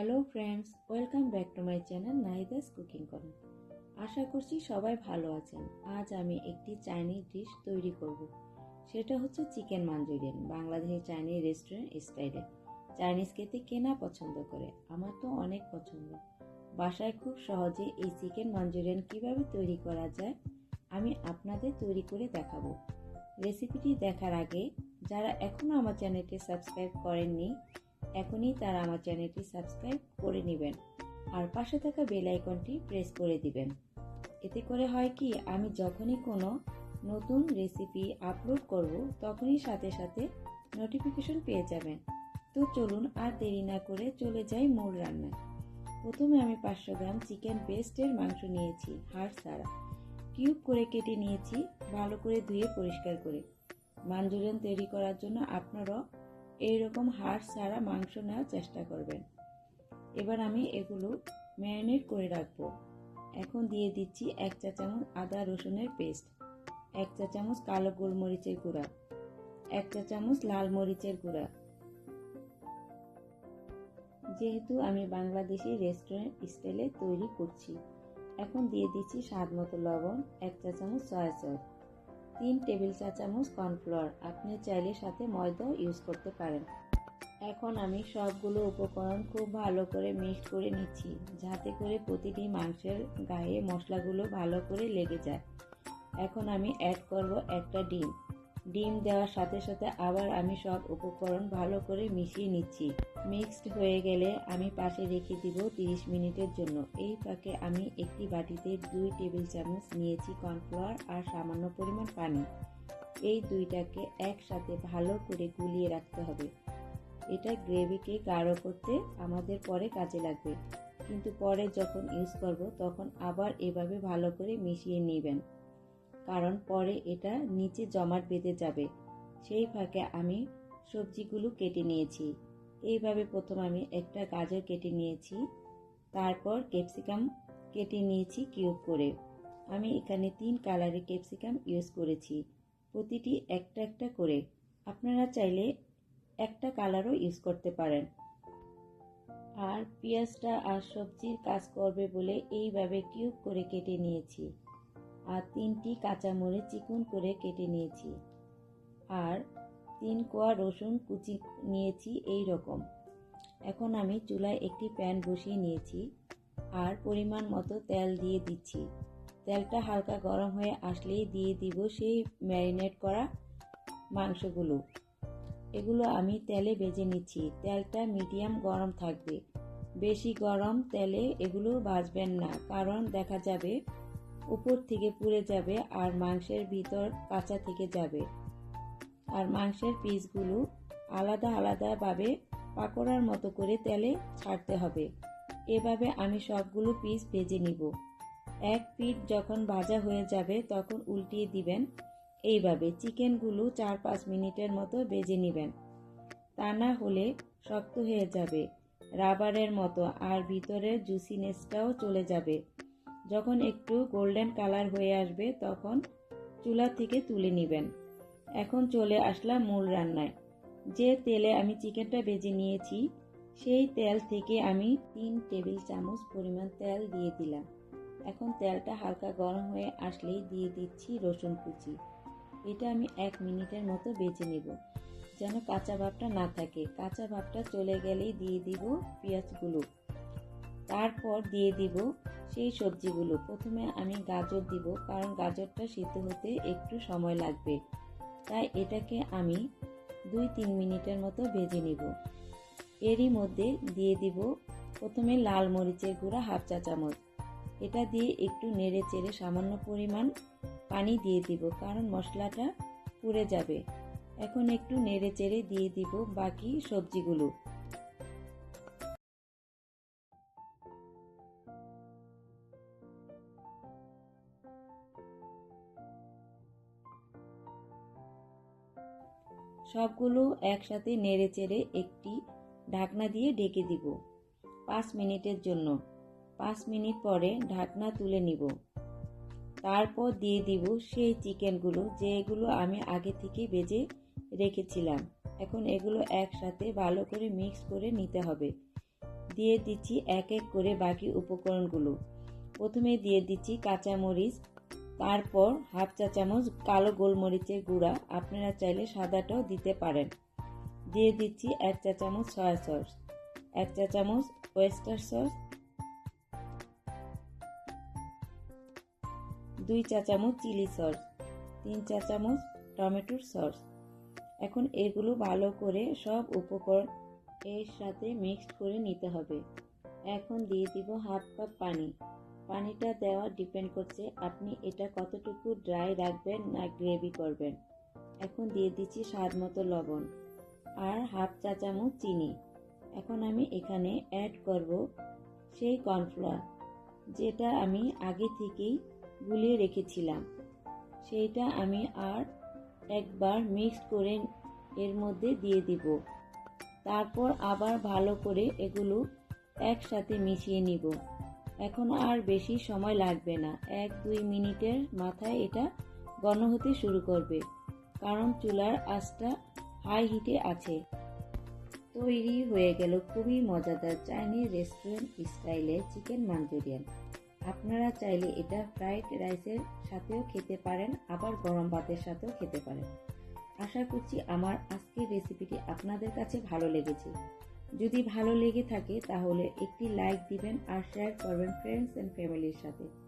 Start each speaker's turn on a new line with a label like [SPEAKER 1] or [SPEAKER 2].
[SPEAKER 1] Hello friends, welcome back to my channel Nahida's cooking করেন আশা করছি সবাই ভালো আছেন। আজ আমি একটি চাইনিজ ডিশ তৈরি করব। সেটা হচ্ছে চিকেন মাঞ্চুরিয়ান বাংলাদেশের চাইনিজ রেস্টুরেন্ট স্টাইলে। চাইনিজ খেতে কেনা পছন্দ করে, আমার তো অনেক পছন্দ। বাসায় খুব সহজে এই চিকেন মাঞ্চুরিয়ান কীভাবে তৈরি করা যায়, আমি আপনাদের তৈরি করে দেখাবো। রেসিপিটি দেখার আগে, যারা এখনও আমার চ্যানেলটি সাবস্ক্রাইব করেননি এখনই তারা আমার চ্যানেলটি সাবস্ক্রাইব করে নেবেন আর পাশে থাকা বেল আইকনটি প্রেস করে দিবেন। এতে করে হয় কি, আমি যখনই কোনো নতুন রেসিপি আপলোড করব, তখনই সাথে সাথে নোটিফিকেশন পেয়ে যাবেন। তো চলুন আর দেরি না করে চলে যাই মূল রান্নায়। প্রথমে আমি পাঁচশো গ্রাম চিকেন পেস্টের মাংস নিয়েছি, হাড় ছাড়া। কিউব করে কেটে নিয়েছি, ভালো করে ধুয়ে পরিষ্কার করে। মাঞ্চুরিয়ান তৈরি করার জন্য আপনারাও এইরকম হাড় ছাড়া মাংস নেওয়ার চেষ্টা করবেন। এবার আমি এগুলো ম্যারিনেট করে রাখব। এখন দিয়ে দিচ্ছি এক চা চামচ আদা রসুনের পেস্ট, এক চা চামচ কালো গোলমরিচের গুঁড়া, এক চা চামচ লাল মরিচের গুঁড়া। যেহেতু আমি বাংলাদেশি রেস্টুরেন্ট স্টাইলে তৈরি করছি, এখন দিয়ে দিচ্ছি স্বাদ মতো লবণ, এক চা চামচ সয়া সস। তিন টেবিল চা চামচ কর্নফ্লাওয়ার আপনি চাইলে সাথে ময়দাও ইউজ করতে পারেন। এখন আমি সবগুলো উপকরণ খুব ভালো করে মিক্স করে নিচ্ছি, যাতে করে প্রতিটি মাংসের গায়ে মশলাগুলো ভালো করে লেগে যায়। এখন আমি অ্যাড করব একটা ডিম। ডিম দেওয়ার সাথে সাথে আবার আমি সব উপকরণ ভালো করে মিশিয়ে নিচ্ছি। মিক্সড হয়ে গেলে আমি পাশে রেখে দিব 30 মিনিটের জন্য। এই ফাঁকে আমি একটি বাটিতে দুই টেবিল চামচ নিয়েছি কর্নফ্লাওয়ার আর সামান্য পরিমাণ পানি। এই দুইটাকে একসাথে ভালো করে গুলিয়ে রাখতে হবে। এটা গ্রেভিকে গাঢ় করতে আমাদের পরে কাজে লাগবে। কিন্তু পরে যখন ইউজ করব, তখন আবার এভাবে ভালো করে মিশিয়ে নেবেন। কারণ পরে এটা নিচে জমাট বেঁধে যাবে। সেই ফাঁকে আমি সবজিগুলো কেটে নিয়েছি। এইভাবে প্রথম আমি একটা গাজর কেটে নিয়েছি, তারপর ক্যাপসিকাম কেটে নিয়েছি কিউব করে। আমি এখানে তিন কালারের ক্যাপসিকাম ইউজ করেছি, প্রতিটি একটা একটা করে। আপনারা চাইলে একটা কালারও ইউজ করতে পারেন। আর পেঁয়াজটা আর সবজির কাজ করবে বলে এইভাবে কিউব করে কেটে নিয়েছি। আর তিনটি কাঁচামরিচ চিকুন করে কেটে নিয়েছি। আর তিন কোয়া রসুন কুচি নিয়েছি এই রকম এখন আমি চুলায় একটি প্যান বসিয়ে নিয়েছি আর পরিমাণ মতো তেল দিয়ে দিচ্ছি। তেলটা হালকা গরম হয়ে আসলেই দিয়ে দিব সেই ম্যারিনেট করা মাংসগুলো। এগুলো আমি তেলে ভেজে নিচ্ছি। তেলটা মিডিয়াম গরম থাকবে। বেশি গরম তেলে এগুলো ভাজবেন না, কারণ দেখা যাবে উপর থেকে পুড়ে যাবে আর মাংসের ভিতর কাঁচা থেকে যাবে। আর মাংসের পিসগুলো আলাদা আলাদাভাবে পাকোড়ার মতো করে তেলে ছাড়তে হবে। এভাবে আমি সবগুলো পিস ভেজে নিব। এক পিঠ যখন ভাজা হয়ে যাবে তখন উল্টিয়ে দিবেন। এইভাবে চিকেনগুলো চার পাঁচ মিনিটের মতো ভেজে নেবেন। তা না হলে শক্ত হয়ে যাবে। রাবারের মতো আর ভিতরের জুসিনেসটাও চলে যাবে। যখন একটু গোল্ডেন কালার হয়ে আসবে, তখন চুলা থেকে তুলে নেবেন। এখন চলে আসলাম মূল রান্নায়। যে তেলে আমি চিকেনটা বেজে নিয়েছি, সেই তেল থেকে আমি তিন টেবিল চামচ পরিমাণ তেল দিয়ে দিলাম। এখন তেলটা হালকা গরম হয়ে আসলেই দিয়ে দিচ্ছি রসুন কুচি। এটা আমি এক মিনিটের মতো বেজে নেব, যেন কাঁচা ভাবটা না থাকে। কাঁচা ভাবটা চলে গেলেই দিয়ে দিব পেঁয়াজগুলো। তারপর দিয়ে দিব সেই সবজিগুলো। প্রথমে আমি গাজর দিব, কারণ গাজরটা সিদ্ধ হতে একটু সময় লাগবে। তাই এটাকে আমি দুই তিন মিনিটের মতো ভেজে নিব। এরই মধ্যে দিয়ে দিব প্রথমে লাল মরিচের গুঁড়া হাফ চা চামচ। এটা দিয়ে একটু নেড়ে চেড়ে সামান্য পরিমাণ পানি দিয়ে দিব, কারণ মশলাটা পুড়ে যাবে। এখন একটু নেড়ে চেড়ে দিয়ে দিব বাকি সবজিগুলো। সবগুলো একসাথে নেড়ে চেড়ে একটি ঢাকনা দিয়ে ঢেকে দিব। পাঁচ মিনিটের জন্য। পাঁচ মিনিট পরে ঢাকনা তুলে নিব। তারপর দিয়ে দিব সেই চিকেনগুলো যেগুলো আমি আগে থেকে বেজে রেখেছিলাম। এখন এগুলো একসাথে ভালো করে মিক্স করে নিতে হবে। দিয়ে দিচ্ছি এক এক করে বাকি উপকরণগুলো। প্রথমে দিয়ে দিচ্ছি কাঁচামরিচ তারপর হাফ চা চামচ কালো গোলমরিচের গুঁড়া আপনারা চাইলে সাদাটাও দিতে পারেন। দিয়ে দিচ্ছি এক চা চামচ সয়া সস, এক চা চামচ ওয়েস্টার সস, দুই চা চামচ চিলি সস, তিন চা চামচ টমেটোর সস। এখন এগুলো ভালো করে সব উপকরণ এর সাথে মিক্সড করে নিতে হবে। এখন দিয়ে দিব হাফ কাপ পানি। পানিটা দেওয়া ডিপেন্ড করছে আপনি এটা কতটুকু ড্রাই রাখবেন না গ্রেভি করবেন। এখন দিয়ে দিচ্ছি স্বাদ মতো লবণ আর হাফ চা চামচ চিনি। এখন আমি এখানে অ্যাড করব সেই কর্নফ্লাওয়ার যেটা আমি আগে থেকেই গুলিয়ে রেখেছিলাম। সেইটা আমি আর একবার মিক্সড করে এর মধ্যে দিয়ে দিব। তারপর আবার ভালো করে এগুলো একসাথে মিশিয়ে নিব। এখন আর বেশি সময় লাগবে না। এক দুই মিনিটের মাথায় এটা ঘন হতে শুরু করবে, কারণ চুলার আঁচটা হাই হিটে আছে। তৈরি হয়ে গেল খুবই মজাদার চাইনিজ রেস্টুরেন্ট স্টাইলের চিকেন মাঞ্চুরিয়ান আপনারা চাইলে এটা ফ্রাইড রাইসের সাথেও খেতে পারেন, আবার গরম ভাতের সাথেও খেতে পারেন। আশা করছি আমার আজকের রেসিপিটি আপনাদের কাছে ভালো লেগেছে। যদি ভালো লেগে থাকে তাহলে একটি লাইক দিবেন আর শেয়ার করবেন ফ্রেন্ডস অ্যান্ড ফ্যামিলির সাথে।